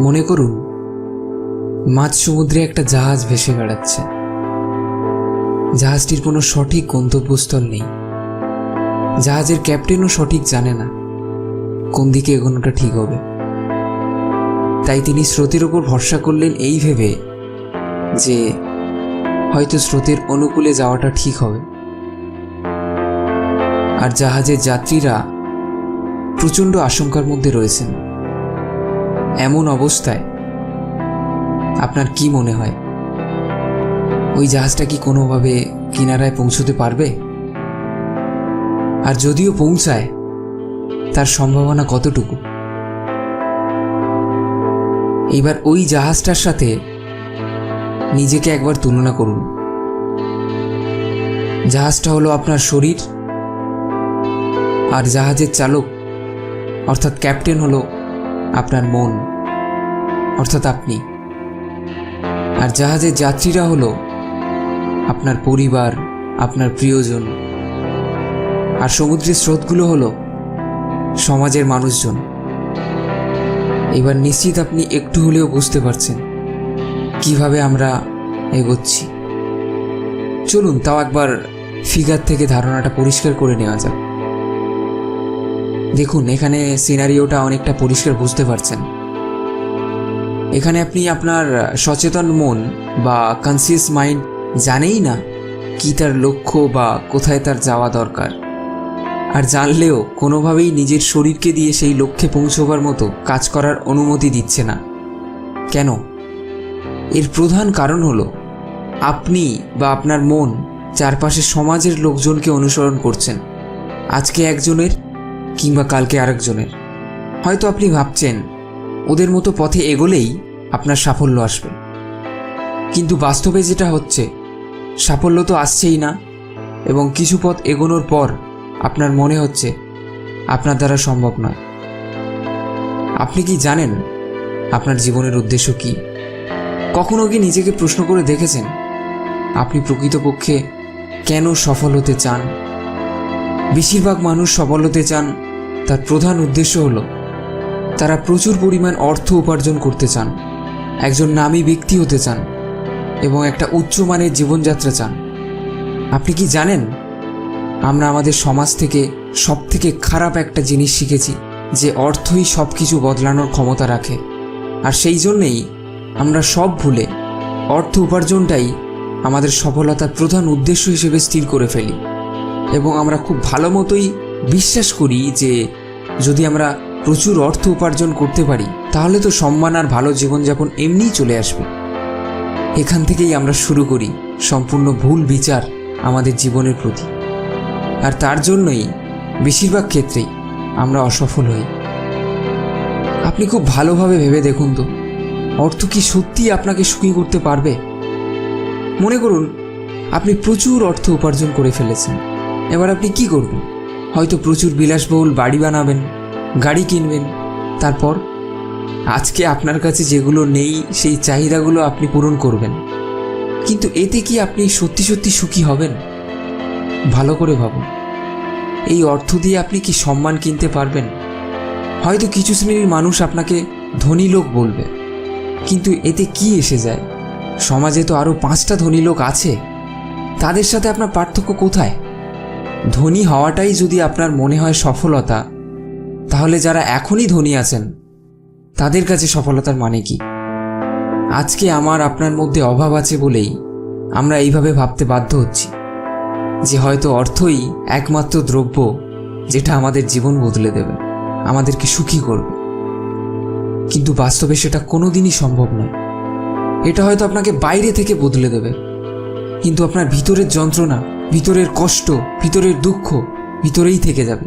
মনে করুন, মাঝ সমুদ্রে একটা জাহাজ ভেসে বেড়াচ্ছে। জাহাজটির কোনো সঠিক গন্তব্যস্থল নেই। জাহাজের ক্যাপ্টেনও সঠিক জানে না কোন দিকে এগোনোটা ঠিক হবে। তাই তিনি স্রোতের ওপর ভরসা করলেন এই ভেবে যে হয়তো স্রোতের অনুকূলে যাওয়াটা ঠিক হবে। আর জাহাজের যাত্রীরা প্রচণ্ড আশঙ্কার মধ্যে রয়েছেন। এমন অবস্থায় আপনার কি মনে হয়? ওই জাহাজটা কি কোনোভাবে কিনারায় পৌঁছতে পারবে? আর যদিও পৌঁছায়, তার সম্ভাবনা কতটুকু? এবার ওই জাহাজটার সাথে নিজেকে একবার তুলনা করুন। জাহাজটা হলো আপনার শরীর, আর জাহাজের চালক, অর্থাৎ ক্যাপ্টেন হলো আপনার মন, অর্থাৎ আপনি। আর জাহাজের যাত্রীরা হলো আপনার পরিবার, আপনার প্রিয়জন। আর সমুদ্রের স্রোতগুলো হলো সমাজের মানুষজন। এবার নিশ্চিত আপনি একটু হলেও বুঝতে পারছেন কীভাবে আমরা এগোচ্ছি। চলুন তাও একবার ফিগার থেকে ধারণাটা পরিষ্কার করে নেওয়া যাক। দেখুন, এখানে সিনারিওটা অনেকটা পরিষ্কার বুঝতে পারছেন। এখানে আপনি আপনার সচেতন মন বা কনসিয়াস মাইন্ড জানেই না কি তার লক্ষ্য বা কোথায় তার যাওয়া দরকার। আর জানলেও কোনোভাবেই নিজের শরীরকে দিয়ে সেই লক্ষ্যে পৌঁছবার মতো কাজ করার অনুমতি দিচ্ছে না। কেন? এর প্রধান কারণ হলো, আপনি বা আপনার মন চারপাশে সমাজের লোকজনকে অনুসরণ করছেন। আজকে একজনের কিংবা কালকে আরেকজনের। হয়তো আপনি ভাবছেন, ওদের মতো পথে এগোলেই আপনার সাফল্য আসবে। কিন্তু বাস্তবে যেটা হচ্ছে, সাফল্য তো আসছেই না, এবং কিছু পথ এগোনোর পর আপনার মনে হচ্ছে, আপনার দ্বারা সম্ভব নয়। আপনি কি জানেন, আপনার জীবনের উদ্দেশ্য কি? কখনো কি নিজেকে প্রশ্ন করে দেখেছেন, আপনি প্রকৃতপক্ষে কেন সফল হতে চান? বেশিরভাগ মানুষ সফল হতে চান, তার প্রধান উদ্দেশ্য হল, তারা প্রচুর পরিমাণ অর্থ উপার্জন করতে চান, একজন নামী ব্যক্তি হতে চান এবং একটা উচ্চমানের জীবনযাত্রা চান। আপনি কি জানেন? আমরা আমাদের সমাজ থেকে সব থেকে খারাপ একটা জিনিস শিখেছি, যে অর্থই সব কিছু বদলানোর ক্ষমতা রাখে। আর সেই জন্যেই আমরা সব ভুলে অর্থ উপার্জনটাই আমাদের সফলতার প্রধান উদ্দেশ্য হিসেবে স্থির করে ফেলি। এবং আমরা খুব ভালো মতোই বিশ্বাস করি যে যদি আমরা প্রচুর অর্থ উপার্জন করতে পারি, তাহলে তো সম্মান আর ভালো জীবনযাপন এমনিই চলে আসবে। এখান থেকেই আমরা শুরু করি সম্পূর্ণ ভুল বিচার আমাদের জীবনের প্রতি। আর তার জন্যই বেশিরভাগ ক্ষেত্রেই আমরা অসফল হই। আপনি খুব ভালোভাবে ভেবে দেখুন তো, অর্থ কি সত্যিই আপনাকে সুখী করতে পারবে? মনে করুন, আপনি প্রচুর অর্থ উপার্জন করে ফেলেছেন। এবার আপনি কি করবেন? হয়তো প্রচুর বিলাসবহুল বাড়ি বানাবেন, গাড়ি কিনবেন, তারপর আজকে আপনার কাছে যেগুলো নেই, সেই চাহিদাগুলো আপনি পূরণ করবেন। কিন্তু এতে কি আপনি সত্যি সত্যি সুখী হবেন? ভালো করে ভাবুন। এই অর্থ দিয়ে আপনি কি সম্মান কিনতে পারবেন? হয়তো কিছু শ্রেণির মানুষ আপনাকে ধনী লোক বলবে, কিন্তু এতে কি এসে যায়? সমাজে তো আরও পাঁচটা ধনী লোক আছে। তাদের সাথে আপনার পার্থক্য কোথায়? ধনী হওয়াটাই যদি আপনার মনে হয় সফলতা, তাহলে যারা এখনই ধনী আছেন, তাদের কাছে সফলতার মানে কি? আজকে আমার আপনার মধ্যে অভাব আছে বলেই আমরা এইভাবে ভাবতে বাধ্য হচ্ছি, যে হয়তো অর্থই একমাত্র দ্রব্য যেটা আমাদের জীবন বদলে দেবে, আমাদেরকে সুখী করবে। কিন্তু বাস্তবে সেটা কোনোদিনই সম্ভব নয়। এটা হয়তো আপনাকে বাইরে থেকে বদলে দেবে, কিন্তু আপনার ভিতরের যন্ত্রণা ভিতরের কষ্ট, ভিতরের দুঃখ ভিতরেই থেকে যাবে।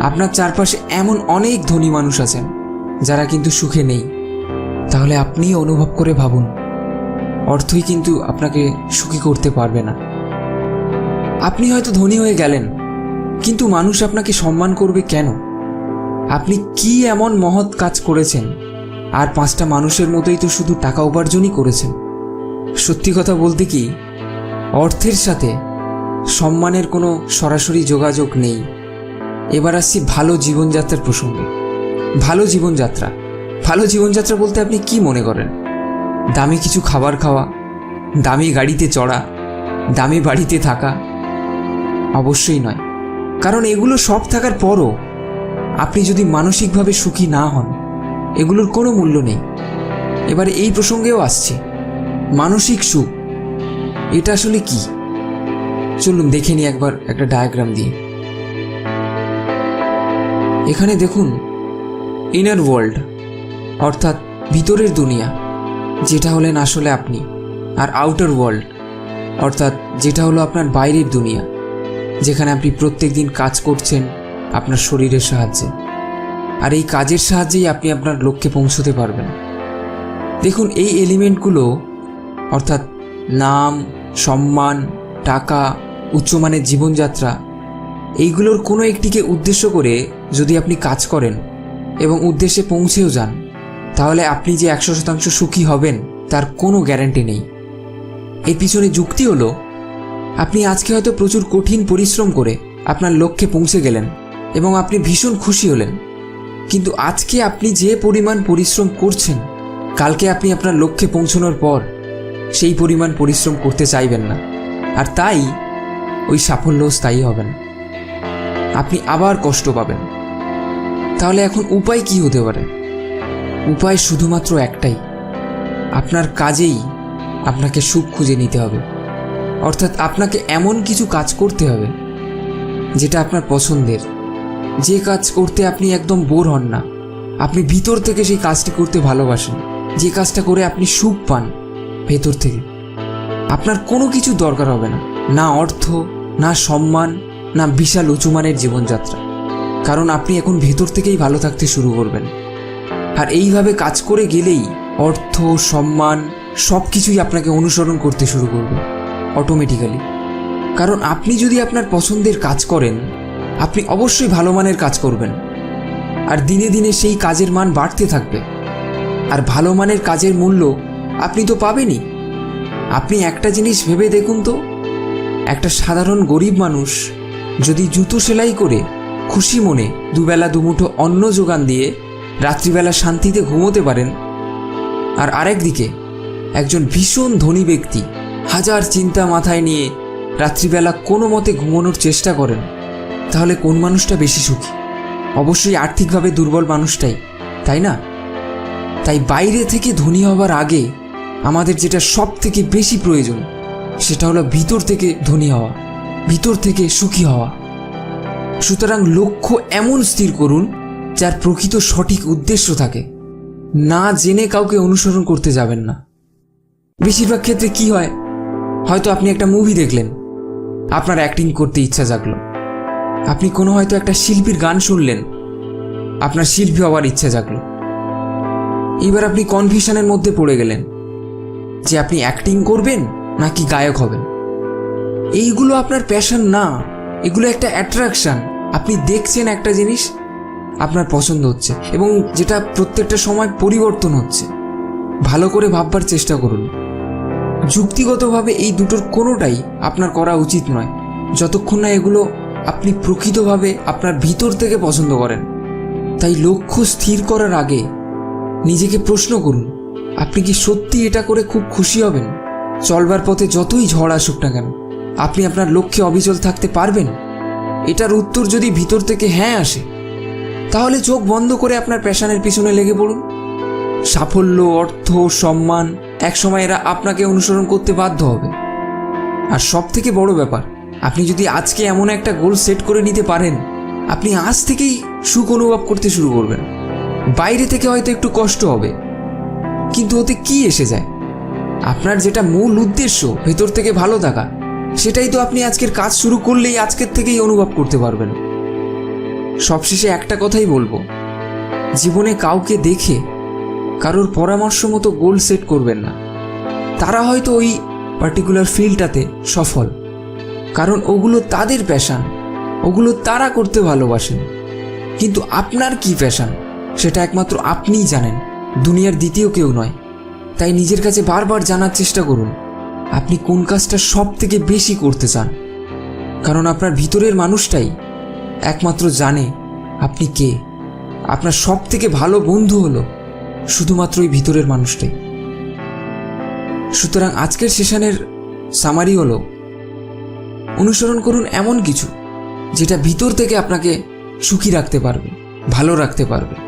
আপনার চারপাশে এমন অনেক ধনী মানুষ আছেন, যারা কিন্তু সুখে নেই। তাহলে আপনিই অনুভব করে ভাবুন, অর্থই কিন্তু আপনাকে সুখী করতে পারবে না। আপনি হয়তো ধনী হয়ে গেলেন, কিন্তু মানুষ আপনাকে সম্মান করবে কেন? আপনি কি এমন মহৎ কাজ করেছেন? আর পাঁচটা মানুষের মতোই তো শুধু টাকা উপার্জনই করেছেন। সত্যি কথা বলতে কি, অর্থের সাথে সম্মানের কোনো সরাসরি যোগাযোগ নেই। এবার আসছি ভালো জীবনযাত্রার প্রসঙ্গে। ভালো জীবনযাত্রা। ভালো জীবনযাত্রা বলতে আপনি কি মনে করেন? দামি কিছু খাবার খাওয়া, দামি গাড়িতে চড়া, দামি বাড়িতে থাকা? অবশ্যই নয়। কারণ এগুলো সব থাকার পরও আপনি যদি মানসিকভাবে সুখী না হন, এগুলোর কোনো মূল্য নেই। এবারে এই প্রসঙ্গেও আসছে। মানসিক সুখ, এটা আসলে কি? চলুন দেখে নিই একবার একটা ডায়াগ্রাম দিয়ে। এখানে দেখুন ইনার ওয়ার্ল্ড অর্থাৎ ভিতরের দুনিয়া, যেটা হলেন আসলে আপনি, আর আউটার ওয়ার্ল্ড অর্থাৎ যেটা হলো আপনার বাইরের দুনিয়া, যেখানে আপনি প্রত্যেক দিন কাজ করছেন আপনার শরীরের সাহায্যে। আর এই কাজের সাহায্যেই আপনি আপনার লক্ষ্যে পৌঁছতে পারবেন। দেখুন, এই এলিমেন্টগুলো অর্থাৎ নাম, সম্মান, টাকা উচ্চমানের জীবনযাত্রা, এইগুলোর কোনো একটিকে উদ্দেশ্য করে যদি আপনি কাজ করেন এবং উদ্দেশ্যে পৌঁছেও যান, তাহলে আপনি যে একশো শতাংশ সুখী হবেন তার কোনো গ্যারান্টি নেই। এর পিছনে যুক্তি হলো, আপনি আজকে হয়তো প্রচুর কঠিন পরিশ্রম করে আপনার লক্ষ্যে পৌঁছে গেলেন এবং আপনি ভীষণ খুশি হলেন, কিন্তু আজকে আপনি যে পরিমাণ পরিশ্রম করছেন, কালকে আপনি আপনার লক্ষ্যে পৌঁছানোর পর সেই পরিমাণ পরিশ্রম করতে চাইবেন না। আর তাই ওই সাফল্য স্থায়ী হবে না। আপনি আবার কষ্ট পাবেন। তাহলে এখন উপায় কি হতে পারে? উপায় শুধুমাত্র একটাই। আপনার কাজেই আপনাকে সুখ খুঁজে নিতে হবে। অর্থাৎ আপনাকে এমন কিছু কাজ করতে হবে, যেটা আপনার পছন্দের। যে কাজ করতে আপনি একদম বোর হন না। আপনি ভিতর থেকে সেই কাজটি করতে ভালোবাসেন। যে কাজটা করে আপনি সুখ পান, ভেতর থেকে। আপনার কোনো কিছু দরকার হবে না। না অর্থ না সম্মান, না বিশাল উঁচুমানের জীবনযাত্রা। কারণ আপনি এখন ভেতর থেকেই ভালো থাকতে শুরু করবেন। আর এইভাবে কাজ করে গেলেই অর্থ, সম্মান সব কিছুই আপনাকে অনুসরণ করতে শুরু করবে অটোমেটিক্যালি কারণ আপনি যদি আপনার পছন্দের কাজ করেন, আপনি অবশ্যই ভালো মানের কাজ করবেন। আর দিনে দিনে সেই কাজের মান বাড়তে থাকবে। আর ভালো মানের কাজের মূল্য আপনি তো পাবেনই। আপনি একটা জিনিস ভেবে দেখুন তো একটা সাধারণ গরিব মানুষ যদি জুতো সেলাই করে খুশি মনে দুবেলা দুমুঠো অন্ন যোগান দিয়ে রাত্রিবেলা শান্তিতে ঘুমোতে পারেন, আর আরেক দিকে একজন ভীষণ ধনী ব্যক্তি হাজার চিন্তা মাথায় নিয়ে রাত্রিবেলা কোনো মতে ঘুমানোর চেষ্টা করেন, তাহলে কোন মানুষটা বেশি সুখী? অবশ্যই আর্থিকভাবে দুর্বল মানুষটাই, তাই না? তাই বাইরে থেকে ধনী হবার আগে আমাদের যেটা সব থেকে বেশি প্রয়োজন সেটা হলো ভিতর থেকে ধনী হওয়া, ভিতর থেকে সুখী হওয়া। সুতরাং লক্ষ্য এমন স্থির করুন, যার প্রকৃত সঠিক উদ্দেশ্য থাকে। না জেনে কাউকে অনুসরণ করতে যাবেন না। বেশিরভাগ ক্ষেত্রে কি হয়? হয়তো আপনি একটা মুভি দেখলেন। আপনার অ্যাক্টিং করতে ইচ্ছা জাগলো। আপনি কোনো হয়তো একটা শিল্পীর গান শুনলেন। আপনার শিল্পী হওয়ার ইচ্ছা জাগলো। এবার আপনি কনফিউশনের মধ্যে পড়ে গেলেন যে আপনি অ্যাক্টিং করবেন? নাকি গায়ক হবেন? এইগুলো আপনার প্যাশন না। এগুলো একটা অ্যাট্রাকশন আপনি দেখছেন একটা জিনিস, আপনার পছন্দ হচ্ছে এবং যেটা প্রত্যেকটা সময় পরিবর্তন হচ্ছে। ভালো করে ভাববার চেষ্টা করুন। যুক্তিগতভাবে এই দুটোর কোনোটাই আপনার করা উচিত নয়। যতক্ষণ না এগুলো আপনি প্রকৃতভাবে আপনার ভিতর থেকে পছন্দ করেন। তাই লক্ষ্য স্থির করার আগে নিজেকে প্রশ্ন করুন, আপনি কি সত্যি এটা করে খুব খুশি হবেন? চলবার পথে যতই ঝড় আসুক না কেন, আপনি আপনার লক্ষ্যে অবিচল থাকতে পারবেন? এটার উত্তর যদি ভিতর থেকে হ্যাঁ আসে, তাহলে চোখ বন্ধ করে আপনার প্যাশনের পিছনে লেগে পড়ুন। সাফল্য, অর্থ, সম্মান, একসময় এরা আপনাকে অনুসরণ করতে বাধ্য হবে। আর সব থেকে বড় ব্যাপার, আপনি যদি আজকে এমন একটা গোল সেট করে নিতে পারেন, আপনি আজ থেকেই সুখ অনুভব করতে শুরু করবেন। বাইরে থেকে হয়তো একটু কষ্ট হবে, কিন্তু ওতে কি এসে যায়? আপনার যেটা মূল উদ্দেশ্য ভেতর থেকে ভালো থাকা, সেটাই তো আপনি আজকের কাজ শুরু করলেই আজকের থেকেই অনুভব করতে পারবেন। সবশেষে একটা কথাই বলব, জীবনে কাউকে দেখে কারোর পরামর্শ মতো গোল সেট করবেন না। তারা হয়তো ওই পার্টিকুলার ফিল্ডটাতে সফল, কারণ ওগুলো তাদের প্যাশান ওগুলো তারা করতে ভালোবাসেন। কিন্তু আপনার কি প্যাশান সেটা একমাত্র আপনিই জানেন, দুনিয়ার দ্বিতীয় কেউ নয়। তাই নিজের কাছে বারবার জানার চেষ্টা করুন, আপনি কোন কাজটা সব থেকে বেশি করতে চান। কারণ আপনার ভিতরের মানুষটাই একমাত্র জানে আপনি কে। আপনার সব থেকে ভালো বন্ধু হলো শুধুমাত্র ওই ভিতরের মানুষটাই। সুতরাং আজকের সেশনের সামারি হলো, অনুসরণ করুন এমন কিছু যেটা ভিতর থেকে আপনাকে সুখী রাখতে পারবে, ভালো রাখতে পারবে।